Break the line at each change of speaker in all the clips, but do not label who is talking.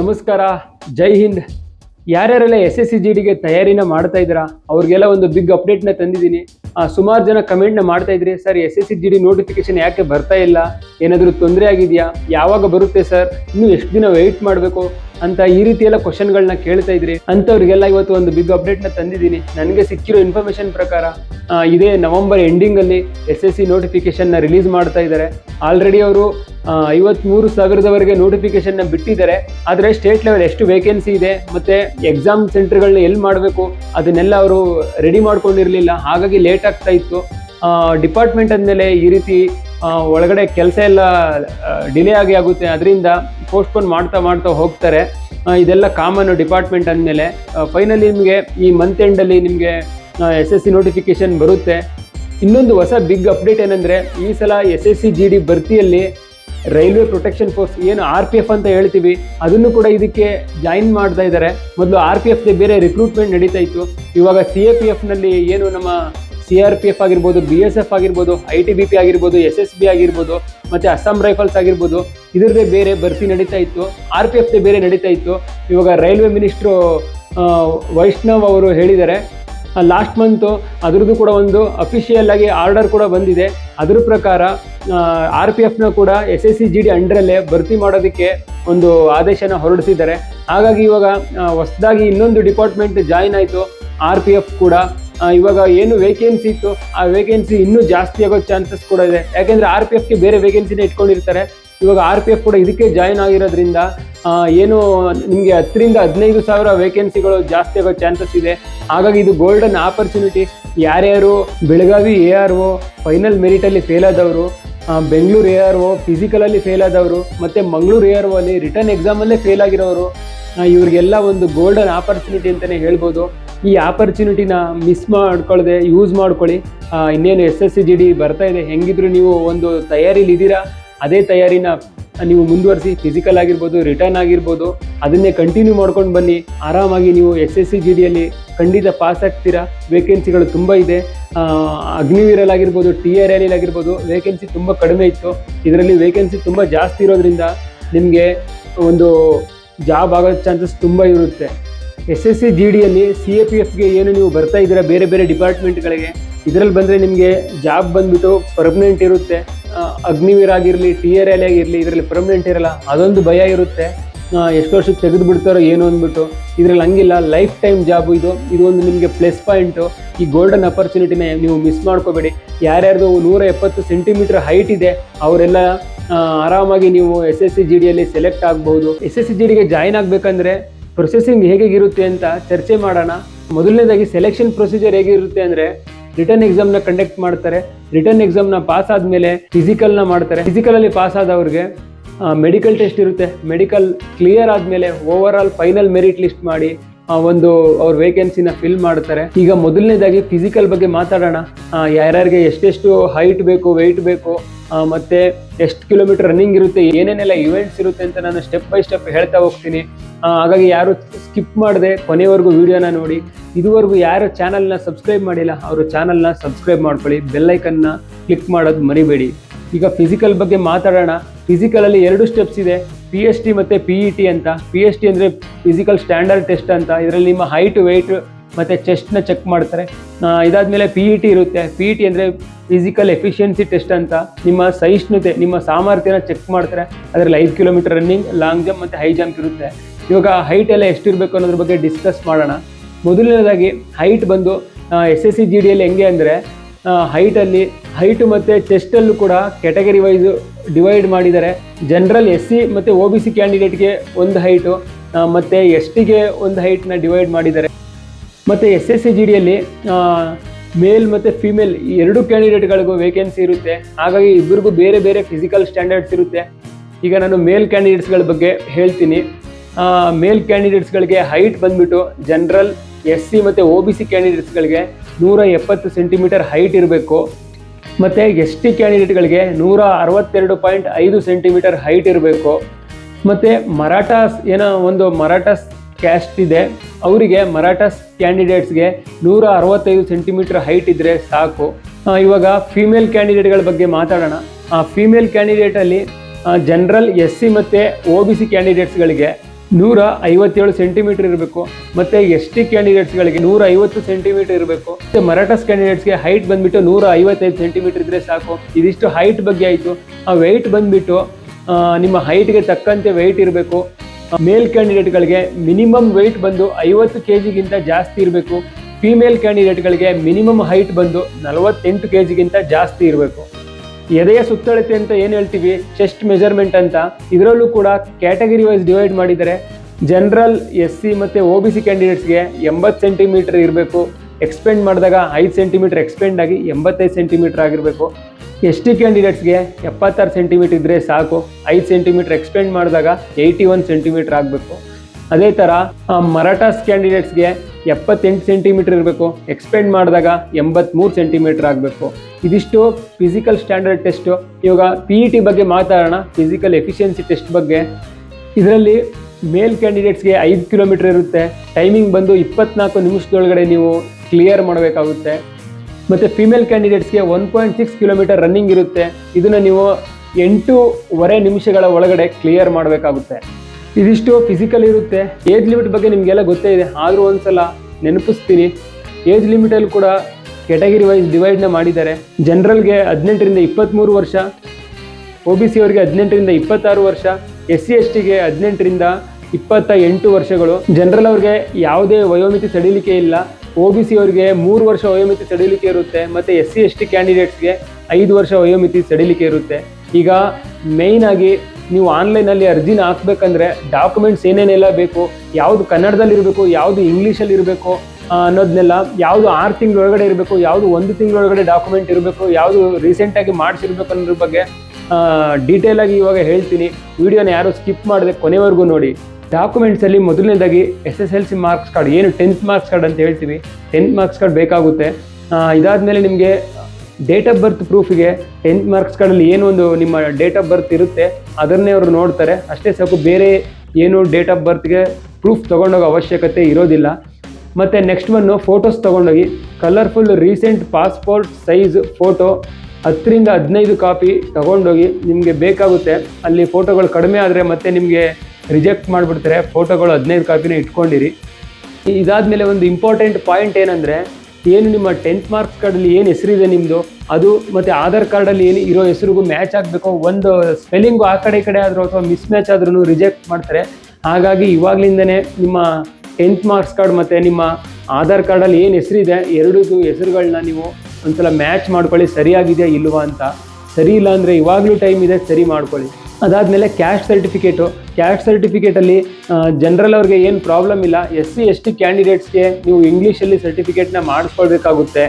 ನಮಸ್ಕಾರ. ಜೈ ಹಿಂದ್. ಯಾರ್ಯಾರೆಲ್ಲ S S C G ಡಿಗೆ ತಯಾರಿನ ಮಾಡ್ತಾ ಇದ್ದೀರಾ, ಅವ್ರಿಗೆಲ್ಲ ಒಂದು ಬಿಗ್ ಅಪ್ಡೇಟ್ನ ತಂದಿದ್ದೀನಿ. ಸುಮಾರು ಜನ ಕಮೆಂಟ್ನ ಮಾಡ್ತಾ ಇದ್ರಿ, sir S S C G D notification ಯಾಕೆ ಬರ್ತಾ ಇಲ್ಲ? ಏನಾದರೂ ತೊಂದರೆ ಆಗಿದೆಯಾ? ಯಾವಾಗ ಬರುತ್ತೆ ಸರ್? ಇನ್ನೂ ಎಷ್ಟು ದಿನ ವೆಯ್ಟ್ ಮಾಡಬೇಕು? ಅಂತ ಈ ರೀತಿ ಎಲ್ಲ ಕ್ವಶನ್ಗಳನ್ನ ಕೇಳ್ತಾ ಇದ್ರಿ. ಅಂಥವ್ರಿಗೆಲ್ಲ ಇವತ್ತು ಒಂದು ಬಿಗ್ ಅಪ್ಡೇಟ್ನ ತಂದಿದ್ದೀನಿ. ನನಗೆ ಸಿಕ್ಕಿರೋ ಇನ್ಫಾರ್ಮೇಶನ್ ಪ್ರಕಾರ ಇದೇ ನವೆಂಬರ್ ಎಂಡಿಂಗಲ್ಲಿ ಎಸ್ ಎಸ್ ಸಿ ನೋಟಿಫಿಕೇಶನ್ನ ರಿಲೀಸ್ ಮಾಡ್ತಾ ಇದ್ದಾರೆ. ಆಲ್ರೆಡಿ ಅವರು ಐವತ್ಮೂರು ಸಾವಿರದವರೆಗೆ ನೋಟಿಫಿಕೇಶನ್ನ ಬಿಟ್ಟಿದ್ದಾರೆ. ಆದರೆ ಸ್ಟೇಟ್ ಲೆವೆಲ್ ಎಷ್ಟು ವೇಕೆನ್ಸಿ ಇದೆ, ಮತ್ತೆ ಎಕ್ಸಾಮ್ ಸೆಂಟರ್ಗಳನ್ನ ಎಲ್ಲಿ ಮಾಡಬೇಕು, ಅದನ್ನೆಲ್ಲ ಅವರು ರೆಡಿ ಮಾಡ್ಕೊಂಡಿರಲಿಲ್ಲ. ಹಾಗಾಗಿ ಲೇಟ್ ಆಗ್ತಾ ಇತ್ತು. ಡಿಪಾರ್ಟ್ಮೆಂಟ್ ಅಂದಮೇಲೆ ಈ ರೀತಿ ಒಳಗಡೆ ಕೆಲಸ ಎಲ್ಲ ಡಿಲೇ ಆಗಿ ಆಗುತ್ತೆ. ಅದರಿಂದ ಪೋಸ್ಟ್ಪೋನ್ ಮಾಡ್ತಾ ಮಾಡ್ತಾ ಹೋಗ್ತಾರೆ. ಇದೆಲ್ಲ ಕಾಮನ್ ಡಿಪಾರ್ಟ್ಮೆಂಟ್ ಅಂದಮೇಲೆ ಫೈನಲಿ ನಿಮಗೆ ಈ ಮಂತ್ ಎಂಡಲ್ಲಿ ನಿಮಗೆ ಎಸ್ ಎಸ್ ಸಿ ನೋಟಿಫಿಕೇಶನ್ ಬರುತ್ತೆ. ಇನ್ನೊಂದು ಹೊಸ ಬಿಗ್ ಅಪ್ಡೇಟ್ ಏನಂದರೆ, ಈ ಸಲ S S C G D ಭರ್ತಿಯಲ್ಲಿ railway protection force ಏನು ಆರ್ ಪಿ ಎಫ್ ಅಂತ ಹೇಳ್ತೀವಿ, ಅದನ್ನು ಕೂಡ ಇದಕ್ಕೆ ಜಾಯಿನ್ ಮಾಡ್ತಾ ಇದ್ದಾರೆ ಮೊದಲು ಆರ್ ಪಿ ಎಫ್ಗೆ ಬೇರೆ ರಿಕ್ರೂಟ್ಮೆಂಟ್ ನಡೀತಾ ಇತ್ತು. ಇವಾಗ ಸಿ ಎ ಪಿ ಎಫ್ನಲ್ಲಿ ಏನು ನಮ್ಮ ಸಿ ಆರ್ ಪಿ ಎಫ್ ಆಗಿರ್ಬೋದು ಬಿ ಎಸ್ ಎಫ್ ಆಗಿರ್ಬೋದು ಐ ಟಿ ಬಿ ಪಿ ಆಗಿರ್ಬೋದು ಎಸ್ ಎಸ್ ಬಿ ಆಗಿರ್ಬೋದು, ಮತ್ತೆ ಅಸ್ಸಾಂ ರೈಫಲ್ಸ್ ಆಗಿರ್ಬೋದು ಇದರದೇ ಬೇರೆ ಭರ್ತಿ ನಡೀತಾ ಇತ್ತು ಆರ್ ಪಿ ಎಫ್ದೇ ಬೇರೆ ನಡೀತಾ ಇತ್ತು. ಇವಾಗ ರೈಲ್ವೆ ಮಿನಿಸ್ಟ್ರು ವೈಷ್ಣವ್ ಅವರು ಹೇಳಿದ್ದಾರೆ ಲಾಸ್ಟ್ ಮಂತು ಅದರದ್ದು ಕೂಡ ಒಂದು ಅಫಿಷಿಯಲ್ ಆಗಿ ಆರ್ಡರ್ ಕೂಡ ಬಂದಿದೆ. ಅದರ ಪ್ರಕಾರ ಆರ್ ಪಿ ಎಫ್ನ ಕೂಡ S S C G D ಅಂಡ್ರಲ್ಲೇ ಭರ್ತಿ ಮಾಡೋದಕ್ಕೆ ಒಂದು ಆದೇಶನ ಹೊರಡಿಸಿದ್ದಾರೆ. ಹಾಗಾಗಿ ಇವಾಗ ಹೊಸದಾಗಿ ಇನ್ನೊಂದು ಡಿಪಾರ್ಟ್ಮೆಂಟ್ ಜಾಯಿನ್ ಆಯಿತು ಆರ್ ಪಿ ಎಫ್ ಕೂಡ. ಇವಾಗ ಏನು ವೇಕೆನ್ಸಿ ಇತ್ತು, ಆ ವೇಕೆನ್ಸಿ ಇನ್ನೂ ಜಾಸ್ತಿ ಆಗೋ ಚಾನ್ಸಸ್ ಕೂಡ ಇದೆ. ಯಾಕೆಂದರೆ ಆರ್ ಪಿ ಎಫ್ಗೆ ಬೇರೆ ವೇಕೆನ್ಸಿನ ಇಟ್ಕೊಂಡಿರ್ತಾರೆ. ಇವಾಗ ಆರ್ ಪಿ ಎಫ್ ಕೂಡ ಇದಕ್ಕೆ ಜಾಯಿನ್ ಆಗಿರೋದ್ರಿಂದ ಏನು ನಿಮಗೆ ಹತ್ತರಿಂದ ಹದಿನೈದು ಸಾವಿರ ವೇಕೆನ್ಸಿಗಳು ಜಾಸ್ತಿ ಆಗೋ ಚಾನ್ಸಸ್ ಇದೆ. ಹಾಗಾಗಿ ಇದು ಗೋಲ್ಡನ್ ಆಪರ್ಚುನಿಟಿ ಯಾರ್ಯಾರು Belagavi A R O final ಮೆರಿಟಲ್ಲಿ fail ಆದವರು ಬೆಂಗಳೂರು ಎ ಆರ್ ಒ ಫಿಸಿಕಲಲ್ಲಿ ಫೇಲ್ ಆದವರು, ಮತ್ತು ಮಂಗಳೂರು ಎ ಆರ್ ಒ ಅಲ್ಲಿ ರಿಟರ್ನ್ ಎಕ್ಸಾಮಲ್ಲೇ ಫೇಲ್ ಆಗಿರೋರು ಇವ್ರಿಗೆಲ್ಲ ಒಂದು ಗೋಲ್ಡನ್ ಆಪರ್ಚುನಿಟಿ ಅಂತಲೇ ಹೇಳ್ಬೋದು. ಈ ಆಪರ್ಚುನಿಟಿನ ಮಿಸ್ ಮಾಡ್ಕೊಳ್ಳದೆ ಯೂಸ್ ಮಾಡ್ಕೊಳ್ಳಿ. ಇನ್ನೇನು S S C G D ಬರ್ತಾ ಇದೆ, ಹೆಂಗಿದ್ರು ನೀವು ಒಂದು ತಯಾರಿಲಿ ಇದ್ದೀರಾ? ಅದೇ ತಯಾರಿನ ನೀವು ಮುಂದುವರಿಸಿ ಫಿಸಿಕಲ್ ಆಗಿರ್ಬೋದು ರಿಟರ್ನ್ ಆಗಿರ್ಬೋದು, ಅದನ್ನೇ ಕಂಟಿನ್ಯೂ ಮಾಡ್ಕೊಂಡು ಬನ್ನಿ. ಆರಾಮಾಗಿ ನೀವು ಎಸ್ ಎಸ್ ಸಿ ಜಿ ಡಿಯಲ್ಲಿ ಖಂಡಿತ ಪಾಸ್ ಆಗ್ತೀರಾ? ವೇಕೆನ್ಸಿಗಳು ತುಂಬ ಇದೆ. ಅಗ್ನಿವೀರಲ್ಲಿ ಆಗಿರ್ಬೋದು ಟಿ ಆರ್ ಎಲ್ ಆಗಿರ್ಬೋದು ವೇಕೆನ್ಸಿ ತುಂಬ ಕಡಿಮೆ ಇತ್ತು. ಇದರಲ್ಲಿ ವೇಕೆನ್ಸಿ ತುಂಬ ಜಾಸ್ತಿ ಇರೋದ್ರಿಂದ ನಿಮಗೆ ಒಂದು ಜಾಬ್ ಆಗೋ ಚಾನ್ಸಸ್ ತುಂಬ ಇರುತ್ತೆ. ಎಸ್ ಎಸ್ ಸಿ ಜಿ ಡಿಯಲ್ಲಿ ಸಿ ಎ ಪಿ ಎಫ್ಗೆ ಏನು ನೀವು ಬರ್ತಾ ಇದ್ದೀರಾ ಬೇರೆ ಬೇರೆ ಡಿಪಾರ್ಟ್ಮೆಂಟ್ಗಳಿಗೆ? ಇದರಲ್ಲಿ ಬಂದರೆ ನಿಮಗೆ ಜಾಬ್ ಬಂದ್ಬಿಟ್ಟು ಪರ್ಮನೆಂಟ್ ಇರುತ್ತೆ. ಅಗ್ನಿವೀರ್ ಆಗಿರಲಿ, ಟಿ ಆರ್ ಎಲ್ ಆಗಿರಲಿ, ಇದರಲ್ಲಿ ಪರ್ಮನೆಂಟ್ ಇರಲ್ಲ, ಅದೊಂದು ಭಯ ಇರುತ್ತೆ. ಎಷ್ಟು ವರ್ಷಕ್ಕೆ ತೆಗೆದು ಬಿಡ್ತಾರೋ ಏನು ಅಂದ್ಬಿಟ್ಟು. ಇದರಲ್ಲಿ ಹಂಗಿಲ್ಲ ಲೈಫ್ ಟೈಮ್ ಜಾಬು ಇದು. ಇದು ಒಂದು ನಿಮಗೆ ಪ್ಲಸ್ ಪಾಯಿಂಟು ಈ ಗೋಲ್ಡನ್ ಅಪರ್ಚುನಿಟಿನ ನೀವು ಮಿಸ್ ಮಾಡ್ಕೋಬೇಡಿ. ಯಾರ್ಯಾರ್ದು ನೂರ ಎಪ್ಪತ್ತು ಸೆಂಟಿಮೀಟರ್ ಹೈಟ್ ಇದೆ, ಅವರೆಲ್ಲ ಆರಾಮಾಗಿ ನೀವು ಎಸ್ ಎಸ್ ಸಿ ಜಿ ಡಿಯಲ್ಲಿ ಸೆಲೆಕ್ಟ್ ಆಗ್ಬೋದು. ಎಸ್ ಎಸ್ ಸಿ ಜಿ ಡಿಗೆ ಜಾಯ್ನ್ ಆಗಬೇಕಂದ್ರೆ ಪ್ರೊಸೆಸಿಂಗ್ ಹೇಗಿರುತ್ತೆ ಅಂತ ಚರ್ಚೆ ಮಾಡೋಣ. ಮೊದಲನೇದಾಗಿ ಸೆಲೆಕ್ಷನ್ ಪ್ರೊಸೀಜರ್ ಹೇಗಿರುತ್ತೆ ಅಂದರೆ ರಿಟರ್ನ್ ಎಕ್ಸಾಮ್ನ ಕಂಡಕ್ಟ್ ಮಾಡ್ತಾರೆ. ರಿಟರ್ನ್ ಎಕ್ಸಾಮ್ನ ಪಾಸ್ ಆದಮೇಲೆ ಫಿಸಿಕಲ್ನ ಮಾಡ್ತಾರೆ. ಫಿಸಿಕಲಲ್ಲಿ ಪಾಸ್ ಆದವ್ರಿಗೆ ಮೆಡಿಕಲ್ ಟೆಸ್ಟ್ ಇರುತ್ತೆ. ಮೆಡಿಕಲ್ ಕ್ಲಿಯರ್ ಆದಮೇಲೆ ಓವರ್ ಫೈನಲ್ ಮೆರಿಟ್ ಲಿಸ್ಟ್ ಮಾಡಿ ಒಂದು ಅವ್ರ ವೇಕೆನ್ಸಿನ ಫಿಲ್ ಮಾಡ್ತಾರೆ ಈಗ ಮೊದಲನೇದಾಗಿ ಫಿಸಿಕಲ್ ಬಗ್ಗೆ ಮಾತಾಡೋಣ. ಯಾರ್ಯಾರಿಗೆ ಎಷ್ಟೆಷ್ಟು ಹೈಟ್ ಬೇಕು ವೆಯ್ಟ್ ಬೇಕು ಮತ್ತೆ ಎಷ್ಟು ಕಿಲೋಮೀಟರ್ ರನ್ನಿಂಗ್ ಇರುತ್ತೆ, ಏನೇನೆಲ್ಲ ಇವೆಂಟ್ಸ್ ಇರುತ್ತೆ ಅಂತ ನಾನು ಸ್ಟೆಪ್ ಬೈ ಸ್ಟೆಪ್ ಹೇಳ್ತಾ ಹೋಗ್ತೀನಿ. ಹಾಗಾಗಿ ಯಾರು ಸ್ಕಿಪ್ ಮಾಡದೆ ಕೊನೆವರೆಗೂ ವಿಡಿಯೋನ ನೋಡಿ. ಇದುವರೆಗೂ ಯಾರು ಚಾನಲ್ನ ಸಬ್ಸ್ಕ್ರೈಬ್ ಮಾಡಿಲ್ಲ, ಅವರು ಚಾನಲ್ನ ಸಬ್ಸ್ಕ್ರೈಬ್ ಮಾಡ್ಕೊಳ್ಳಿ. ಬೆಲ್ಲೈಕನ್ನ ಕ್ಲಿಕ್ ಮಾಡೋದು ಮರಿಬೇಡಿ. ಈಗ ಫಿಸಿಕಲ್ ಬಗ್ಗೆ ಮಾತಾಡೋಣ. ಫಿಸಿಕಲಲ್ಲಿ ಎರಡು ಸ್ಟೆಪ್ಸ್ ಇದೆ. ಪಿ ಎಸ್ ಟಿ ಮತ್ತು ಪಿ ಇ ಟಿ ಅಂತ. ಪಿ ಎಸ್ ಟಿ ಅಂದರೆ ಫಿಸಿಕಲ್ ಸ್ಟ್ಯಾಂಡರ್ಡ್ ಟೆಸ್ಟ್ ಅಂತ. ಇದರಲ್ಲಿ ನಿಮ್ಮ ಹೈಟ್ ವೆಯ್ಟ್ ಮತ್ತು ಚೆಸ್ಟ್ನ ಚೆಕ್ ಮಾಡ್ತಾರೆ. ಇದಾದಮೇಲೆ ಪಿ ಇ ಟಿ ಇರುತ್ತೆ. ಪಿ ಇ ಟಿ ಅಂದರೆ ಫಿಸಿಕಲ್ ಎಫಿಷಿಯನ್ಸಿ ಟೆಸ್ಟ್ ಅಂತ. ನಿಮ್ಮ ಸಹಿಷ್ಣುತೆ, ನಿಮ್ಮ ಸಾಮರ್ಥ್ಯನ ಚೆಕ್ ಮಾಡ್ತಾರೆ. ಅದರಲ್ಲಿ ಐದು ಕಿಲೋಮೀಟರ್ ರನ್ನಿಂಗ್ ಲಾಂಗ್ ಜಂಪ್ ಮತ್ತು ಹೈ ಜಂಪ್ ಇರುತ್ತೆ. ಇವಾಗ ಹೈಟ್ ಎಲ್ಲ ಎಷ್ಟಿರಬೇಕು ಅನ್ನೋದ್ರ ಬಗ್ಗೆ ಡಿಸ್ಕಸ್ ಮಾಡೋಣ. ಮೊದಲನೇದಾಗಿ ಹೈಟ್ ಬಂದು ಎಸ್ ಎಸ್ ಸಿ ಜಿ ಡಿಯಲ್ಲಿ ಹೆಂಗೆ ಅಂದರೆ ಹೈಟಲ್ಲಿ ಹೈಟು ಮತ್ತು ಚೆಸ್ಟಲ್ಲೂ ಕೂಡ ಕ್ಯಾಟಗರಿ ವೈಸು ಡಿವೈಡ್ ಮಾಡಿದ್ದಾರೆ. ಜನರಲ್ ಎಸ್ ಸಿ ಮತ್ತು ಒ ಬಿ ಸಿ ಕ್ಯಾಂಡಿಡೇಟ್ಗೆ ಒಂದು ಹೈಟು ಮತ್ತು ಎಸ್ ಟಿಗೆ ಒಂದು ಹೈಟ್ನ ಡಿವೈಡ್ ಮಾಡಿದ್ದಾರೆ. ಮತ್ತು ಎಸ್ ಎಸ್ ಸಿ ಜಿ ಡಿಯಲ್ಲಿ ಮೇಲ್ ಮತ್ತು ಫಿಮೇಲ್ ಎರಡು ಕ್ಯಾಂಡಿಡೇಟ್ಗಳಿಗೂ ವೇಕೆನ್ಸಿ ಇರುತ್ತೆ. ಹಾಗಾಗಿ ಇಬ್ಬರಿಗೂ ಬೇರೆ ಬೇರೆ ಫಿಸಿಕಲ್ ಸ್ಟ್ಯಾಂಡರ್ಡ್ಸ್ ಇರುತ್ತೆ. ಈಗ ನಾನು ಮೇಲ್ ಕ್ಯಾಂಡಿಡೇಟ್ಸ್ಗಳ ಬಗ್ಗೆ ಹೇಳ್ತೀನಿ. ಮೇಲ್ ಕ್ಯಾಂಡಿಡೇಟ್ಸ್ಗಳಿಗೆ ಹೈಟ್ ಬಂದ್ಬಿಟ್ಟು ಜನರಲ್ ಎಸ್ ಸಿ ಮತ್ತು ಓ ಬಿ ಸಿ ಕ್ಯಾಂಡಿಡೇಟ್ಸ್ಗಳಿಗೆ ನೂರ ಎಪ್ಪತ್ತು ಸೆಂಟಿಮೀಟರ್ ಹೈಟ್ ಇರಬೇಕು. ಮತ್ತು ಎಸ್ ಟಿ ಕ್ಯಾಂಡಿಡೇಟ್ಗಳಿಗೆ ನೂರ ಅರವತ್ತೆರಡು ಪಾಯಿಂಟ್ ಐದು ಸೆಂಟಿಮೀಟರ್ ಹೈಟ್ ಇರಬೇಕು. ಮತ್ತು ಮರಾಠಾಸ್ ಏನೋ ಒಂದು ಮರಾಠಾಸ್ ಕ್ಯಾಸ್ಟ್ ಇದೆ. ಅವರಿಗೆ ಮರಾಠಾಸ್ ಕ್ಯಾಂಡಿಡೇಟ್ಸ್ಗೆ ನೂರ ಅರವತ್ತೈದು ಸೆಂಟಿಮೀಟರ್ ಹೈಟ್ ಇದ್ದರೆ ಸಾಕು. ಇವಾಗ ಫೀಮೇಲ್ ಕ್ಯಾಂಡಿಡೇಟ್ಗಳ ಬಗ್ಗೆ ಮಾತಾಡೋಣ. ಆ ಫೀಮೇಲ್ ಕ್ಯಾಂಡಿಡೇಟಲ್ಲಿ ಜನರಲ್ ಎಸ್ ಸಿ ಮತ್ತು ಒ ಬಿ ಸಿ ಕ್ಯಾಂಡಿಡೇಟ್ಸ್ಗಳಿಗೆ ನೂರ ಐವತ್ತೇಳು ಸೆಂಟಿಮೀಟರ್ ಇರಬೇಕು. ಮತ್ತೆ ಎಸ್ ಟಿ ಕ್ಯಾಂಡಿಡೇಟ್ಸ್ಗಳಿಗೆ ನೂರ ಐವತ್ತು ಸೆಂಟಿಮೀಟರ್ ಇರಬೇಕು. ಮತ್ತೆ ಮರಾಠಸ್ ಕ್ಯಾಂಡಿಡೇಟ್ಸ್ಗೆ ಹೈಟ್ ಬಂದ್ಬಿಟ್ಟು ನೂರ ಐವತ್ತೈದು ಸೆಂಟಿಮೀಟರ್ ಇದ್ದರೆ ಸಾಕು. ಇದಿಷ್ಟು ಹೈಟ್ ಬಗ್ಗೆ ಆಯಿತು. ಆ ವೆಯ್ಟ್ ಬಂದ್ಬಿಟ್ಟು ನಿಮ್ಮ ಹೈಟ್ಗೆ ತಕ್ಕಂತೆ ವೆಯ್ಟ್ ಇರಬೇಕು. ಮೇಲ್ ಕ್ಯಾಂಡಿಡೇಟ್ಗಳಿಗೆ ಮಿನಿಮಮ್ ವೆಯ್ಟ್ ಬಂದು ಐವತ್ತು ಕೆ ಜಿಗಿಂತ ಜಾಸ್ತಿ ಇರಬೇಕು. ಫೀಮೇಲ್ ಕ್ಯಾಂಡಿಡೇಟ್ಗಳಿಗೆ ಮಿನಿಮಮ್ ಹೈಟ್ ಬಂದು ನಲವತ್ತೆಂಟು ಕೆ ಜಿಗಿಂತ ಜಾಸ್ತಿ ಇರಬೇಕು. ಎದೆಯ ಸುತ್ತಳತೆ ಅಂತ ಏನು ಹೇಳ್ತೀವಿ? ಚೆಸ್ಟ್ ಮೆಜರ್ಮೆಂಟ್ ಅಂತ. ಇದರಲ್ಲೂ ಕೂಡ ಕ್ಯಾಟಗರಿ ವೈಸ್ ಡಿವೈಡ್ ಮಾಡಿದರೆ ಜನರಲ್ ಎಸ್ ಸಿ ಮತ್ತು ಒ ಬಿ ಸಿ ಕ್ಯಾಂಡಿಡೇಟ್ಸ್ಗೆ ಎಂಬತ್ತು ಸೆಂಟಿಮೀಟರ್ ಇರಬೇಕು. ಎಕ್ಸ್ಪೆಂಡ್ ಮಾಡಿದಾಗ ಐದು ಸೆಂಟಿಮೀಟರ್ ಎಕ್ಸ್ಪೆಂಡ್ ಆಗಿ ಎಂಬತ್ತೈದು ಸೆಂಟಿಮೀಟರ್ ಆಗಿರಬೇಕು. ಎಸ್ ಟಿ ಕ್ಯಾಂಡಿಡೇಟ್ಸ್ಗೆ ಎಪ್ಪತ್ತಾರು ಸೆಂಟಿಮೀಟರ್ ಇದ್ದರೆ ಸಾಕು. ಐದು ಸೆಂಟಿಮೀಟರ್ ಎಕ್ಸ್ಪೆಂಡ್ ಮಾಡಿದಾಗ ಏಯ್ಟಿ ಒನ್ ಸೆಂಟಿಮೀಟರ್ ಆಗಬೇಕು. ಅದೇ ಥರ ಮರಾಠಾಸ್ ಕ್ಯಾಂಡಿಡೇಟ್ಸ್ಗೆ ಎಪ್ಪತ್ತೆಂಟು ಸೆಂಟಿಮೀಟರ್ ಇರಬೇಕು. ಎಕ್ಸ್ಪೆಂಡ್ ಮಾಡಿದಾಗ ಎಂಬತ್ತ್ಮೂರು ಸೆಂಟಿಮೀಟರ್ ಆಗಬೇಕು. ಇದಿಷ್ಟು ಫಿಸಿಕಲ್ ಸ್ಟ್ಯಾಂಡರ್ಡ್ ಟೆಸ್ಟು ಇವಾಗ ಪಿ ಇ ಟಿ ಬಗ್ಗೆ ಮಾತಾಡೋಣ. ಫಿಸಿಕಲ್ ಎಫಿಷಿಯನ್ಸಿ ಟೆಸ್ಟ್ ಬಗ್ಗೆ. ಇದರಲ್ಲಿ ಮೇಲ್ ಕ್ಯಾಂಡಿಡೇಟ್ಸ್ಗೆ ಐದು ಕಿಲೋಮೀಟರ್ ಇರುತ್ತೆ. ಟೈಮಿಂಗ್ ಬಂದು ಇಪ್ಪತ್ನಾಲ್ಕು ನಿಮಿಷದೊಳಗಡೆ ನೀವು ಕ್ಲಿಯರ್ ಮಾಡಬೇಕಾಗುತ್ತೆ. ಮತ್ತು female ಕ್ಯಾಂಡಿಡೇಟ್ಸ್ಗೆ one point six kilometre running ಇರುತ್ತೆ. ಇದನ್ನು ನೀವು ಎಂಟೂವರೆ ನಿಮಿಷಗಳ ಒಳಗಡೆ ಕ್ಲಿಯರ್ ಮಾಡಬೇಕಾಗುತ್ತೆ. ಇದಿಷ್ಟು ಫಿಸಿಕಲ್ ಇರುತ್ತೆ. ಏಜ್ ಲಿಮಿಟ್ ಬಗ್ಗೆ ನಿಮಗೆಲ್ಲ ಗೊತ್ತೇ ಇದೆ. ಆದರೂ ಒಂದ್ಸಲ ನೆನಪಿಸ್ತೀನಿ. ಏಜ್ ಲಿಮಿಟಲ್ಲಿ ಕೂಡ ಕೆಟಗರಿ ವೈಸ್ ಡಿವೈಡ್ನ ಮಾಡಿದ್ದಾರೆ. ಜನರಲ್ಗೆ ಹದಿನೆಂಟರಿಂದ ಇಪ್ಪತ್ತ್ಮೂರು ವರ್ಷ ಒ ಬಿ ಸಿ ಅವರಿಗೆ ಹದಿನೆಂಟರಿಂದ ಇಪ್ಪತ್ತಾರು ವರ್ಷ ಎಸ್ ಸಿ ಎಸ್ ಟಿಗೆ ಹದಿನೆಂಟರಿಂದ ಇಪ್ಪತ್ತ ಎಂಟು ವರ್ಷಗಳು. ಜನರಲ್ ಅವ್ರಿಗೆ ಯಾವುದೇ ವಯೋಮಿತಿ ಸಡಿಲಿಕೆ ಇಲ್ಲ. ಒ ಬಿ ಸಿ ಅವರಿಗೆ ಮೂರು ವರ್ಷ ವಯೋಮಿತಿ ಸಡಿಲಿಕೆ ಇರುತ್ತೆ. ಮತ್ತು ಎಸ್ ಸಿ ಎಸ್ ಟಿ ಕ್ಯಾಂಡಿಡೇಟ್ಸ್ಗೆ ಐದು ವರ್ಷ ವಯೋಮಿತಿ ಸಡಿಲಿಕೆ ಇರುತ್ತೆ. ಈಗ ಮೇಯ್ನಾಗಿ ನೀವು ಆನ್ಲೈನಲ್ಲಿ ಅರ್ಜಿನ ಹಾಕ್ಬೇಕಂದ್ರೆ ಡಾಕ್ಯುಮೆಂಟ್ಸ್ ಏನೇನೆಲ್ಲ ಬೇಕು, ಯಾವುದು ಕನ್ನಡದಲ್ಲಿ ಇರಬೇಕು, ಯಾವುದು ಇಂಗ್ಲೀಷಲ್ಲಿ ಇರಬೇಕು ಅನ್ನೋದನ್ನೆಲ್ಲ ಯಾವುದು ಆರು ತಿಂಗಳೊಳಗಡೆ ಇರಬೇಕು, ಯಾವುದು ಒಂದು ತಿಂಗಳೊಳಗಡೆ ಡಾಕ್ಯುಮೆಂಟ್ ಇರಬೇಕು, ಯಾವುದು ರೀಸೆಂಟಾಗಿ ಮಾಡಿಸಿರ್ಬೇಕು ಅನ್ನೋದ್ರ ಬಗ್ಗೆ ಡೀಟೇಲ್ ಆಗಿ ಇವಾಗ ಹೇಳ್ತೀನಿ. ವಿಡಿಯೋನ ಯಾರು ಸ್ಕಿಪ್ ಮಾಡಿದೆ ಕೊನೆವರೆಗೂ ನೋಡಿ. ಡಾಕ್ಯುಮೆಂಟ್ಸಲ್ಲಿ ಮೊದಲನೇದಾಗಿ S S L C marks card ಏನು ಟೆಂತ್ ಮಾರ್ಕ್ಸ್ ಕಾರ್ಡ್ ಅಂತ ಹೇಳ್ತೀವಿ. ಟೆಂತ್ ಮಾರ್ಕ್ಸ್ ಕಾರ್ಡ್ ಬೇಕಾಗುತ್ತೆ. ಇದಾದ ಮೇಲೆ ನಿಮಗೆ ಡೇಟ್ ಆಫ್ ಬರ್ತ್ ಪ್ರೂಫಿಗೆ ಟೆಂತ್ ಮಾರ್ಕ್ಸ್ಗಳಲ್ಲಿ ಏನೊಂದು ನಿಮ್ಮ ಡೇಟ್ ಆಫ್ ಬರ್ತ್ ಇರುತ್ತೆ, ಅದನ್ನೇ ಅವರು ನೋಡ್ತಾರೆ. ಅಷ್ಟೇ ಸಾಕು, ಬೇರೆ ಏನು ಡೇಟ್ ಆಫ್ ಬರ್ತ್ಗೆ ಪ್ರೂಫ್ ತೊಗೊಂಡೋಗೋ ಅವಶ್ಯಕತೆ ಇರೋದಿಲ್ಲ. ಮತ್ತು ನೆಕ್ಸ್ಟ್ ಒನ್ನು ಫೋಟೋಸ್ ತೊಗೊಂಡೋಗಿ colourful recent passport size photo ಹತ್ತರಿಂದ ಹದಿನೈದು ಕಾಪಿ ತೊಗೊಂಡೋಗಿ ನಿಮಗೆ ಬೇಕಾಗುತ್ತೆ. ಅಲ್ಲಿ ಫೋಟೋಗಳು ಕಡಿಮೆ ಆದರೆ ಮತ್ತೆ ನಿಮಗೆ ರಿಜೆಕ್ಟ್ ಮಾಡಿಬಿಡ್ತಾರೆ. ಫೋಟೋಗಳು ಹದಿನೈದು ಕಾಪಿನ ಇಟ್ಕೊಂಡಿರಿ. ಇದಾದಮೇಲೆ ಒಂದು ಇಂಪಾರ್ಟೆಂಟ್ ಪಾಯಿಂಟ್ ಏನಂದರೆ ಏನು ನಿಮ್ಮ ಟೆಂತ್ ಮಾರ್ಕ್ಸ್ ಕಾರ್ಡಲ್ಲಿ ಏನು ಹೆಸರಿದೆ ನಿಮ್ಮದು ಅದು ಮತ್ತು ಆಧಾರ್ ಕಾರ್ಡಲ್ಲಿ ಏನು ಇರೋ ಹೆಸರಿಗೂ ಮ್ಯಾಚ್ ಆಗಬೇಕು? ಒಂದು ಸ್ಪೆಲ್ಲಿಂಗು ಆ ಕಡೆ ಈ ಕಡೆ ಆದರೂ ಅಥವಾ ಮಿಸ್ ಮ್ಯಾಚ್ ಆದ್ರೂ ರಿಜೆಕ್ಟ್ ಮಾಡ್ತಾರೆ. ಹಾಗಾಗಿ ಇವಾಗಲಿಂದನೇ ನಿಮ್ಮ ಟೆಂತ್ ಮಾರ್ಕ್ಸ್ ಕಾರ್ಡ್ ಮತ್ತು ನಿಮ್ಮ ಆಧಾರ್ ಕಾರ್ಡಲ್ಲಿ ಏನು ಹೆಸರಿದೆ? ಎರಡೂ ಹೆಸರುಗಳನ್ನ ನೀವು ಒಂದ್ಸಲ ಮ್ಯಾಚ್ ಮಾಡ್ಕೊಳ್ಳಿ. ಸರಿಯಾಗಿದೆಯಾ ಇಲ್ವಾ ಅಂತ. ಸರಿ ಇಲ್ಲ ಅಂದರೆ ಇವಾಗಲೂ ಟೈಮ್ ಇದೆ, ಸರಿ ಮಾಡ್ಕೊಳ್ಳಿ. ಅದಾದಮೇಲೆ ಕ್ಯಾಸ್ಟ್ ಸರ್ಟಿಫಿಕೇಟು ಕ್ಯಾಸ್ಟ್ ಸರ್ಟಿಫಿಕೇಟಲ್ಲಿ ಜನರಲ್ ಅವ್ರಿಗೆ ಏನು ಪ್ರಾಬ್ಲಮ್ ಇಲ್ಲ. ಎಸ್ ಸಿ ಎಸ್ ಟಿ ಕ್ಯಾಂಡಿಡೇಟ್ಸ್ಗೆ ನೀವು ಇಂಗ್ಲೀಷಲ್ಲಿ ಸರ್ಟಿಫಿಕೇಟ್ನ ಮಾಡಿಸ್ಕೊಳ್ಬೇಕಾಗುತ್ತೆ.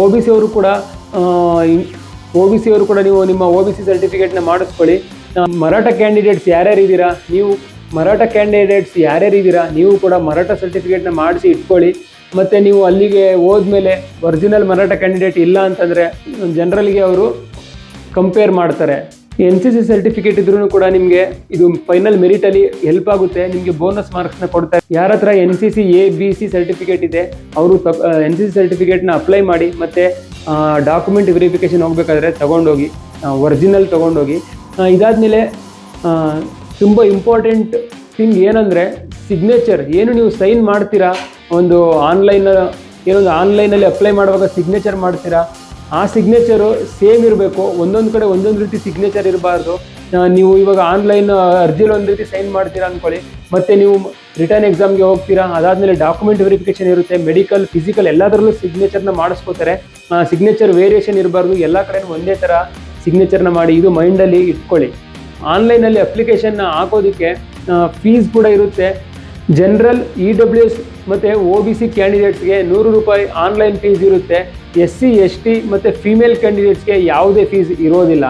ಓ ಬಿ ಸಿ ಅವರು ಕೂಡ ಒ ಬಿ ಸಿ ಅವರು ಕೂಡ ನೀವು ನಿಮ್ಮ ಒ ಬಿ ಸಿ ಸರ್ಟಿಫಿಕೇಟ್ನ ಮಾಡಿಸ್ಕೊಳ್ಳಿ. ಮರಾಠ ಕ್ಯಾಂಡಿಡೇಟ್ಸ್ ಯಾರ್ಯಾರು ಇದ್ದೀರಾ? ನೀವು ಮರಾಠ ಕ್ಯಾಂಡಿಡೇಟ್ಸ್ ಯಾರ್ಯಾರು ಇದ್ದೀರಾ? ನೀವು ಕೂಡ ಮರಾಠ ಸರ್ಟಿಫಿಕೇಟ್ನ ಮಾಡಿಸಿ ಇಟ್ಕೊಳ್ಳಿ. ಮತ್ತು ನೀವು ಅಲ್ಲಿಗೆ ಹೋದ್ಮೇಲೆ ಒರಿಜಿನಲ್ ಮರಾಠ ಕ್ಯಾಂಡಿಡೇಟ್ ಇಲ್ಲ ಅಂತಂದರೆ ಜನರಲ್ಗೆ ಅವರು ಕಂಪೇರ್ ಮಾಡ್ತಾರೆ. ಎನ್ ಸಿ ಸಿ ಸರ್ಟಿಫಿಕೇಟ್ ಇದ್ರೂ ಕೂಡ ನಿಮಗೆ ಇದು ಫೈನಲ್ ಮೆರಿಟಲ್ಲಿ ಹೆಲ್ಪ್ ಆಗುತ್ತೆ. ನಿಮಗೆ ಬೋನಸ್ ಮಾರ್ಕ್ಸ್ನ ಕೊಡ್ತಾರೆ. ಯಾರ ಹತ್ರ N C C A B C certificate ಇದೆ, ಅವರು ಎನ್ ಸಿ ಸಿ ಸರ್ಟಿಫಿಕೇಟ್ನ ಅಪ್ಲೈ ಮಾಡಿ ಮತ್ತು ಡಾಕ್ಯುಮೆಂಟ್ ವೆರಿಫಿಕೇಷನ್ ಹೋಗ್ಬೇಕಾದ್ರೆ ತಗೊಂಡೋಗಿ ಒರಿಜಿನಲ್ ತಗೊಂಡೋಗಿ ಇದಾದಮೇಲೆ ತುಂಬ ಇಂಪಾರ್ಟೆಂಟ್ ಥಿಂಗ್ ಏನಂದರೆ ಸಿಗ್ನೇಚರ್ ಏನು ನೀವು ಸೈನ್ ಮಾಡ್ತೀರಾ, ಒಂದು ಆನ್ಲೈನ್ ಏನೊಂದು ಆನ್ಲೈನಲ್ಲಿ ಅಪ್ಲೈ ಮಾಡುವಾಗ ಸಿಗ್ನೇಚರ್ ಮಾಡ್ತೀರಾ ಆ ಸಿಗ್ನೇಚರು ಸೇಮ್ ಇರಬೇಕು. ಒಂದೊಂದು ಕಡೆ ಒಂದೊಂದು ರೀತಿ ಸಿಗ್ನೇಚರ್ ಇರಬಾರ್ದು. ನೀವು ಇವಾಗ ಆನ್ಲೈನ್ ಅರ್ಜಿಲಿ ಒಂದು ರೀತಿ ಸೈನ್ ಮಾಡ್ತೀರಾ ಅಂದ್ಕೊಳ್ಳಿ ಮತ್ತೆ ನೀವು ರಿಟರ್ನ್ ಎಕ್ಸಾಮ್ಗೆ ಹೋಗ್ತೀರಾ, ಅದಾದಮೇಲೆ ಡಾಕ್ಯುಮೆಂಟ್ ವೆರಿಫಿಕೇಷನ್ ಇರುತ್ತೆ ಮೆಡಿಕಲ್ ಫಿಸಿಕಲ್ ಎಲ್ಲದರಲ್ಲೂ ಸಿಗ್ನೇಚರ್ನ ಮಾಡಿಸ್ಕೋತಾರೆ. ಸಿಗ್ನೇಚರ್ ವೇರಿಯೇಷನ್ ಇರಬಾರ್ದು. ಎಲ್ಲ ಕಡೆ ಒಂದೇ ಥರ ಸಿಗ್ನೇಚರ್ನ ಮಾಡಿ ಇದು ಮೈಂಡಲ್ಲಿ ಇಟ್ಕೊಳ್ಳಿ. ಆನ್ಲೈನಲ್ಲಿ ಅಪ್ಲಿಕೇಶನ್ನ ಹಾಕೋದಕ್ಕೆ ಫೀಸ್ ಕೂಡ ಇರುತ್ತೆ. ಜನರಲ್ ಇ ಡಬ್ಲ್ಯೂ ಎಸ್ ಮತ್ತು ಒ ಬಿ ಸಿ ಕ್ಯಾಂಡಿಡೇಟ್ಸ್ಗೆ ನೂರು ರೂಪಾಯಿ ಆನ್ಲೈನ್ ಫೀಸ್ ಇರುತ್ತೆ. ಎಸ್ ಸಿ ಎಸ್ ಟಿ ಮತ್ತು ಫಿಮೇಲ್ ಕ್ಯಾಂಡಿಡೇಟ್ಸ್ಗೆ ಯಾವುದೇ ಫೀಸ್ ಇರೋದಿಲ್ಲ.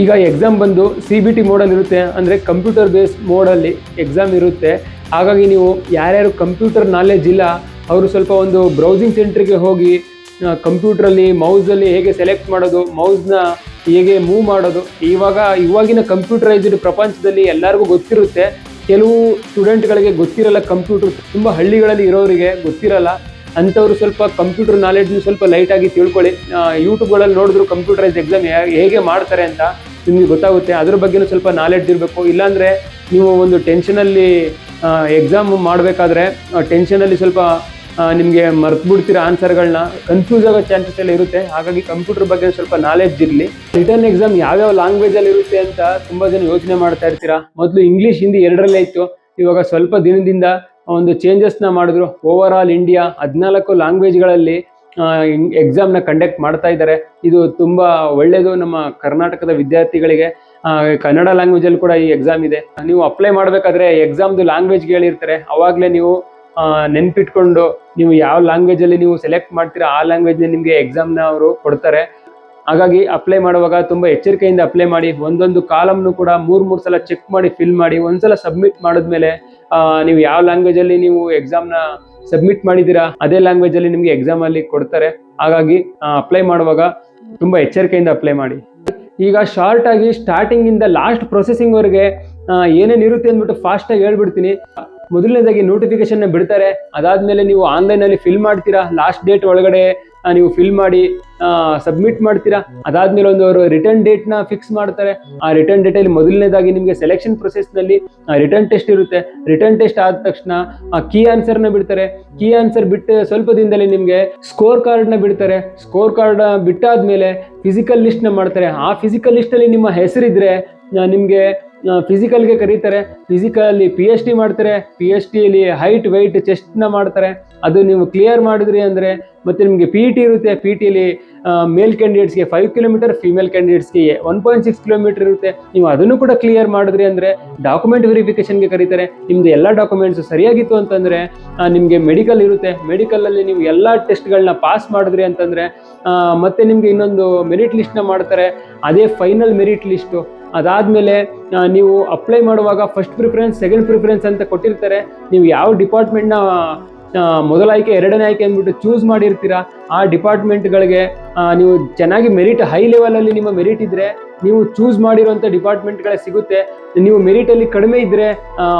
ಈಗ ಎಕ್ಸಾಮ್ ಬಂದು ಸಿ ಬಿ ಟಿ ಮೋಡಲ್ಲಿ ಇರುತ್ತೆ. ಅಂದರೆ ಕಂಪ್ಯೂಟರ್ ಬೇಸ್ ಮೋಡಲ್ಲಿ ಎಕ್ಸಾಮ್ ಇರುತ್ತೆ. ಹಾಗಾಗಿ ನೀವು ಯಾರ್ಯಾರು ಕಂಪ್ಯೂಟರ್ ನಾಲೆಜ್ ಇಲ್ಲ, ಅವರು ಸ್ವಲ್ಪ ಒಂದು ಬ್ರೌಸಿಂಗ್ ಸೆಂಟ್ರಿಗೆ ಹೋಗಿ ಕಂಪ್ಯೂಟ್ರಲ್ಲಿ ಮೌಸಲ್ಲಿ ಹೇಗೆ ಸೆಲೆಕ್ಟ್ ಮಾಡೋದು ಮೌಸ್ನ ಹೇಗೆ ಮೂವ್ ಮಾಡೋದು, ಇವಾಗ, ಇವಾಗಿನ ಕಂಪ್ಯೂಟರೈಸ್ಡ್ ಪ್ರಪಂಚದಲ್ಲಿ ಎಲ್ಲರಿಗೂ ಗೊತ್ತಿರುತ್ತೆ. ಕೆಲವು ಸ್ಟೂಡೆಂಟ್ಗಳಿಗೆ ಗೊತ್ತಿರಲ್ಲ ಕಂಪ್ಯೂಟರ್, ತುಂಬ ಹಳ್ಳಿಗಳಲ್ಲಿ ಇರೋರಿಗೆ ಗೊತ್ತಿರಲ್ಲ. ಅಂಥವ್ರು ಸ್ವಲ್ಪ ಕಂಪ್ಯೂಟರ್ ನಾಲೆಡ್ಜ್ನು ಸ್ವಲ್ಪ ಲೈಟಾಗಿ ತಿಳ್ಕೊಳ್ಳಿ. ಯೂಟ್ಯೂಬ್ಗಳಲ್ಲಿ ನೋಡಿದ್ರು ಕಂಪ್ಯೂಟರೈಸ್ ಎಕ್ಸಾಮ್ ಹೇಗೆ ಮಾಡ್ತಾರೆ ಅಂತ ನಿಮಗೆ ಗೊತ್ತಾಗುತ್ತೆ. ಅದ್ರ ಬಗ್ಗೆನೂ ಸ್ವಲ್ಪ ನಾಲೆಡ್ಜ್ ಇರಬೇಕು. ಇಲ್ಲಾಂದರೆ ನೀವು ಒಂದು ಟೆನ್ಷನಲ್ಲಿ ಎಕ್ಸಾಮ್ ಮಾಡಬೇಕಾದ್ರೆ ಟೆನ್ಷನಲ್ಲಿ ಸ್ವಲ್ಪ ನಿಮಗೆ ಮರ್ತು ಬಿಡ್ತೀರಾ ಆನ್ಸರ್ಗಳನ್ನ ಕನ್ಫ್ಯೂಸ್ ಆಗೋ ಚಾನ್ಸಸ್ ಎಲ್ಲ ಇರುತ್ತೆ. ಹಾಗಾಗಿ ಕಂಪ್ಯೂಟರ್ ಬಗ್ಗೆ ಸ್ವಲ್ಪ ನಾಲೆಡ್ಜ್ ಇರಲಿ. ರಿಟರ್ನ್ ಎಕ್ಸಾಮ್ ಯಾವ್ಯಾವ ಲ್ಯಾಂಗ್ವೇಜಲ್ಲಿ ಇರುತ್ತೆ ಅಂತ ತುಂಬಾ ಜನ ಯೋಚನೆ ಮಾಡ್ತಾ ಇರ್ತೀರಾ? ಮೊದಲು ಇಂಗ್ಲೀಷ್ ಹಿಂದಿ ಎರಡರಲ್ಲೇ ಇತ್ತು. ಇವಾಗ ಸ್ವಲ್ಪ ದಿನದಿಂದ ಒಂದು ಚೇಂಜಸ್ನ ಮಾಡಿದ್ರು. ಓವರ್ ಆಲ್ ಇಂಡಿಯಾ ಹದಿನಾಲ್ಕು ಲ್ಯಾಂಗ್ವೇಜ್ಗಳಲ್ಲಿ ಎಕ್ಸಾಮ್ನ ಕಂಡಕ್ಟ್ ಮಾಡ್ತಾ ಇದ್ದಾರೆ. ಇದು ತುಂಬ ಒಳ್ಳೆಯದು ನಮ್ಮ ಕರ್ನಾಟಕದ ವಿದ್ಯಾರ್ಥಿಗಳಿಗೆ. ಕನ್ನಡ ಕನ್ನಡ ಲ್ಯಾಂಗ್ವೇಜಲ್ಲಿ ಕೂಡ ಈ ಎಕ್ಸಾಮ್ ಇದೆ. ನೀವು ಅಪ್ಲೈ ಮಾಡಬೇಕಾದ್ರೆ ಎಕ್ಸಾಮ್ದು ಲ್ಯಾಂಗ್ವೇಜ್ ಹೇಳಿರ್ತಾರೆ ಅವಾಗಲೇ ನೀವು ನೆನ್ಪಿಟ್ಕೊಂಡು ನೀವು ಯಾವ ಲ್ಯಾಂಗ್ವೇಜ್ ಅಲ್ಲಿ ನೀವು ಸೆಲೆಕ್ಟ್ ಮಾಡ್ತೀರಾ ಆ ಲ್ಯಾಂಗ್ವೇಜ್ ನಿಮಗೆ ನ ಅವರು ಕೊಡ್ತಾರೆ. ಹಾಗಾಗಿ ಅಪ್ಲೈ ಮಾಡುವಾಗ ತುಂಬಾ ಎಚ್ಚರಿಕೆಯಿಂದ ಅಪ್ಲೈ ಮಾಡಿ, ಒಂದೊಂದು ಕಾಲಮ್ನು ಕೂಡ ಮೂರ್, ಮೂರು ಸಲ ಚೆಕ್ ಮಾಡಿ ಫಿಲ್ ಮಾಡಿ, ಒಂದ್ಸಲ ಸಬ್ಮಿಟ್ ಮಾಡಿದ್ಮೇಲೆ ನೀವು ಯಾವ ಲ್ಯಾಂಗ್ವೇಜ್ ಅಲ್ಲಿ ನೀವು ಎಕ್ಸಾಮ್ನ ಸಬ್ಮಿಟ್ ಮಾಡಿದ್ದೀರಾ, ಅದೇ ಲ್ಯಾಂಗ್ವೇಜ್ ಲ್ಯಾಂಗ್ವೇಜಲ್ಲಿ ನಿಮಗೆ ಎಕ್ಸಾಮಲ್ಲಿ ಕೊಡ್ತಾರೆ. ಹಾಗಾಗಿ ಅಪ್ಲೈ ಮಾಡುವಾಗ ತುಂಬಾ ಎಚ್ಚರಿಕೆಯಿಂದ ಅಪ್ಲೈ ಮಾಡಿ. ಈಗ ಶಾರ್ಟ್ ಆಗಿ ಸ್ಟಾರ್ಟಿಂಗ್ ಇಂದ ಲಾಸ್ಟ್ ಪ್ರೊಸೆಸಿಂಗ್ ವರೆಗೆ ಏನೇನಿರುತ್ತೆ ಅಂದ್ಬಿಟ್ಟು ಫಾಸ್ಟ್ ಆಗಿ ಹೇಳ್ಬಿಡ್ತೀನಿ. ಮೊದಲನೇದಾಗಿ ನೋಟಿಫಿಕೇಶನ್ ಬಿಡ್ತಾರೆ. ಅದಾದಮೇಲೆ ನೀವು ಆನ್ಲೈನ್ ಅಲ್ಲಿ ಫಿಲ್ ಮಾಡ್ತೀರಾ. ಲಾಸ್ಟ್ ಡೇಟ್ ಒಳಗಡೆ ನೀವು ಫಿಲ್ ಮಾಡಿ ಸಬ್ಮಿಟ್ ಮಾಡ್ತೀರಾ. ಅದಾದ್ಮೇಲೆ ಒಂದು ಅವರು ರಿಟರ್ನ್ ಡೇಟ್ನ ಫಿಕ್ಸ್ ಮಾಡ್ತಾರೆ. ಆ ರಿಟರ್ನ್ ಡೇಟ್ ಅಲ್ಲಿ ಮೊದಲನೇದಾಗಿ ನಿಮಗೆ ಸೆಲೆಕ್ಷನ್ ಪ್ರೊಸೆಸ್ನಲ್ಲಿ ರಿಟರ್ನ್ ಟೆಸ್ಟ್ ಇರುತ್ತೆ. ರಿಟರ್ನ್ ಟೆಸ್ಟ್ ಆದ ತಕ್ಷಣ, ಆ ಕೀ ಆನ್ಸರ್ನ ಬಿಡ್ತಾರೆ. ಕೀ ಆನ್ಸರ್ ಬಿಟ್ಟು ಸ್ವಲ್ಪ ದಿನದಲ್ಲಿ ನಿಮಗೆ ಸ್ಕೋರ್ ಕಾರ್ಡ್ನ ಬಿಡ್ತಾರೆ. ಸ್ಕೋರ್ ಕಾರ್ಡ್ ಬಿಟ್ಟಾದ್ಮೇಲೆ ಫಿಸಿಕಲ್ ಲಿಸ್ಟ್ನ ಮಾಡ್ತಾರೆ. ಆ ಫಿಸಿಕಲ್ ಲಿಸ್ಟ್ ಅಲ್ಲಿ ನಿಮ್ಮ ಹೆಸರಿದ್ರೆ ನಿಮ್ಗೆ ಫಿಸಿಕಲ್ಗೆ ಕರೀತಾರೆ. ಫಿಸಿಕಲ್ಲಿ ಪಿ ಎಚ್ ಡಿ ಮಾಡ್ತಾರೆ. ಪಿ ಎಚ್ ಡಿಯಲ್ಲಿ ಹೈಟ್ ವೆಯ್ಟ್ ಚೆಸ್ಟ್ನ ಮಾಡ್ತಾರೆ. ಅದು ನೀವು ಕ್ಲಿಯರ್ ಮಾಡಿದ್ರಿ ಅಂದರೆ ಮತ್ತು ನಿಮಗೆ ಪಿ ಟಿ ಇರುತ್ತೆ. ಪಿ ಟಿಲಿ ಮೇಲ್ ಕ್ಯಾಂಡಿಡೇಟ್ಸ್ಗೆ ಫೈವ್ ಕಿಲೋಮೀಟರ್ ಫಿಮೇಲ್ ಕ್ಯಾಂಡಿಡೇಟ್ಸ್ಗೆ ಒನ್ ಪಾಯಿಂಟ್ ಸಿಕ್ಸ್ ಕಿಲೋಮೀಟರ್ ಇರುತ್ತೆ. ನೀವು ಅದನ್ನು ಕೂಡ ಕ್ಲಿಯರ್ ಮಾಡಿದ್ರಿ ಅಂದರೆ ಡಾಕ್ಯುಮೆಂಟ್ ವೆರಿಫಿಕೇಷನ್ಗೆ ಕರೀತಾರೆ. ನಿಮ್ಮದು ಎಲ್ಲ ಡಾಕ್ಯುಮೆಂಟ್ಸ್ ಸರಿಯಾಗಿತ್ತು ಅಂತಂದರೆ ನಿಮಗೆ ಮೆಡಿಕಲ್ ಇರುತ್ತೆ. ಮೆಡಿಕಲಲ್ಲಿ ನೀವು ಎಲ್ಲ ಟೆಸ್ಟ್ಗಳನ್ನ ಪಾಸ್ ಮಾಡಿದ್ರಿ ಅಂತಂದರೆ ಮತ್ತೆ ನಿಮಗೆ ಇನ್ನೊಂದು ಮೆರಿಟ್ ಲಿಸ್ಟ್ನ ಮಾಡ್ತಾರೆ. ಅದೇ ಫೈನಲ್ ಮೆರಿಟ್ ಲಿಸ್ಟು ಅದಾದಮೇಲೆ ನೀವು ಅಪ್ಲೈ ಮಾಡುವಾಗ ಫಸ್ಟ್ ಪ್ರಿಫರೆನ್ಸ್ ಸೆಕೆಂಡ್ ಪ್ರಿಫರೆನ್ಸ್ ಅಂತ ಕೊಟ್ಟಿರ್ತಾರೆ. ನೀವು ಯಾವ ಡಿಪಾರ್ಟ್ಮೆಂಟ್ನ ಮೊದಲ ಆಯ್ಕೆ, ಎರಡನೇ ಆಯ್ಕೆ ಅಂದ್ಬಿಟ್ಟು ಚೂಸ್ ಮಾಡಿರ್ತೀರಾ, ಆ ಡಿಪಾರ್ಟ್ಮೆಂಟ್ಗಳಿಗೆ ನೀವು ಚೆನ್ನಾಗಿ ಮೆರಿಟ್ ಹೈ ಲೆವೆಲಲ್ಲಿ ನಿಮ್ಮ ಮೆರಿಟ್ ಇದ್ದರೆ ನೀವು ಚೂಸ್ ಮಾಡಿರೋಂಥ ಡಿಪಾರ್ಟ್ಮೆಂಟ್ಗಳೇ ಸಿಗುತ್ತೆ. ನೀವು ಮೆರಿಟಲ್ಲಿ ಕಡಿಮೆ ಇದ್ದರೆ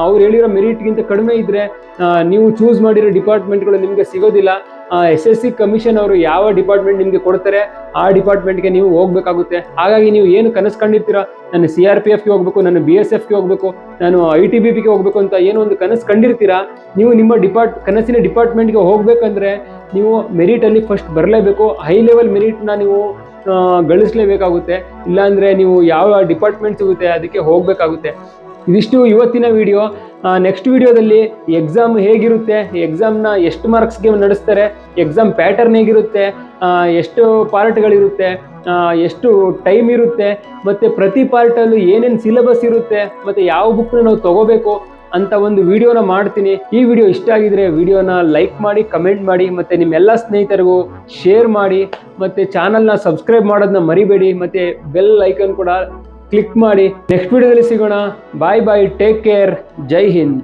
ಅವ್ರು ಹೇಳಿರೋ ಮೆರಿಟ್ಗಿಂತ ಕಡಿಮೆ ಇದ್ದರೆ ನೀವು ಚೂಸ್ ಮಾಡಿರೋ ಡಿಪಾರ್ಟ್ಮೆಂಟ್ಗಳು ನಿಮಗೆ ಸಿಗೋದಿಲ್ಲ. ಎಸ್ ಎಸ್ ಸಿ ಕಮಿಷನ್ ಅವರು ಯಾವ ಡಿಪಾರ್ಟ್ಮೆಂಟ್ ನಿಮಗೆ ಕೊಡ್ತಾರೆ, ಆ ಡಿಪಾರ್ಟ್ಮೆಂಟ್ಗೆ ನೀವು ಹೋಗ್ಬೇಕಾಗುತ್ತೆ. ಹಾಗಾಗಿ ನೀವು ಏನು ಕನಸು ಕಂಡಿರ್ತೀರಾ? ನಾನು ಸಿ ಆರ್ ಪಿ ಎಫ್ಗೆ ಹೋಗ್ಬೇಕು, ನಾನು ಬಿ ಎಸ್ ಎಫ್ಗೆ ಹೋಗ್ಬೇಕು, ನಾನು ಐ ಟಿ ಬಿ ಪಿಗೆ ಹೋಗ್ಬೇಕು ಅಂತ ಏನೋ ಒಂದು ಕನಸು ಕಂಡಿರ್ತೀರಾ? ನೀವು ನಿಮ್ಮ ಡಿಪಾರ್ಟ್ ಕನಸಿನ ಡಿಪಾರ್ಟ್ಮೆಂಟ್ಗೆ ಹೋಗಬೇಕಂದ್ರೆ ನೀವು ಮೆರಿಟಲ್ಲಿ ಫಸ್ಟ್ ಬರಲೇಬೇಕು. ಹೈ ಲೆವೆಲ್ ಮೆರಿಟ್ನ ನೀವು ಗಳಿಸಲೇಬೇಕಾಗುತ್ತೆ. ಇಲ್ಲಾಂದರೆ ನೀವು ಯಾವ ಡಿಪಾರ್ಟ್ಮೆಂಟ್ ಸಿಗುತ್ತೆ, ಅದಕ್ಕೆ ಹೋಗಬೇಕಾಗುತ್ತೆ. ಇದಿಷ್ಟು ಇವತ್ತಿನ ವಿಡಿಯೋ ನೆಕ್ಸ್ಟ್ ವಿಡಿಯೋದಲ್ಲಿ ಎಕ್ಸಾಮ್ ಹೇಗಿರುತ್ತೆ ಎಕ್ಸಾಮ್ನ ಎಷ್ಟು ಮಾರ್ಕ್ಸ್ಗೆ ನಡೆಸ್ತಾರೆ ಎಕ್ಸಾಮ್ ಪ್ಯಾಟರ್ನ್ ಹೇಗಿರುತ್ತೆ ಎಷ್ಟು ಪಾರ್ಟ್ಗಳಿರುತ್ತೆ ಎಷ್ಟು ಟೈಮ್ ಇರುತ್ತೆ, ಮತ್ತು ಪ್ರತಿ ಪಾರ್ಟಲ್ಲೂ ಏನೇನು ಸಿಲೆಬಸ್ ಇರುತ್ತೆ, ಮತ್ತು ಯಾವ ಬುಕ್ನ ನಾವು ತಗೋಬೇಕು ಅಂತ ಒಂದು ವಿಡಿಯೋನ ಮಾಡ್ತೀನಿ. ಈ ವಿಡಿಯೋ ಇಷ್ಟ ಆಗಿದ್ರೆ ವಿಡಿಯೋನ ಲೈಕ್ ಮಾಡಿ ಕಮೆಂಟ್ ಮಾಡಿ, ಮತ್ತು ನಿಮ್ಮೆಲ್ಲ ಸ್ನೇಹಿತರಿಗೂ ಶೇರ್ ಮಾಡಿ, ಮತ್ತು ಚಾನಲ್ನ ಸಬ್ಸ್ಕ್ರೈಬ್ ಮಾಡೋದನ್ನ ಮರಿಬೇಡಿ, ಮತ್ತು ಬೆಲ್ ಐಕನ್ ಕೂಡ ಕ್ಲಿಕ್ ಮಾಡಿ ನೆಕ್ಸ್ಟ್ ವಿಡಿಯೋದಲ್ಲಿ ಸಿಗೋಣ. ಬಾಯ್ ಬಾಯ್ ಟೇಕ್ ಕೇರ್ ಜೈ ಹಿಂದ್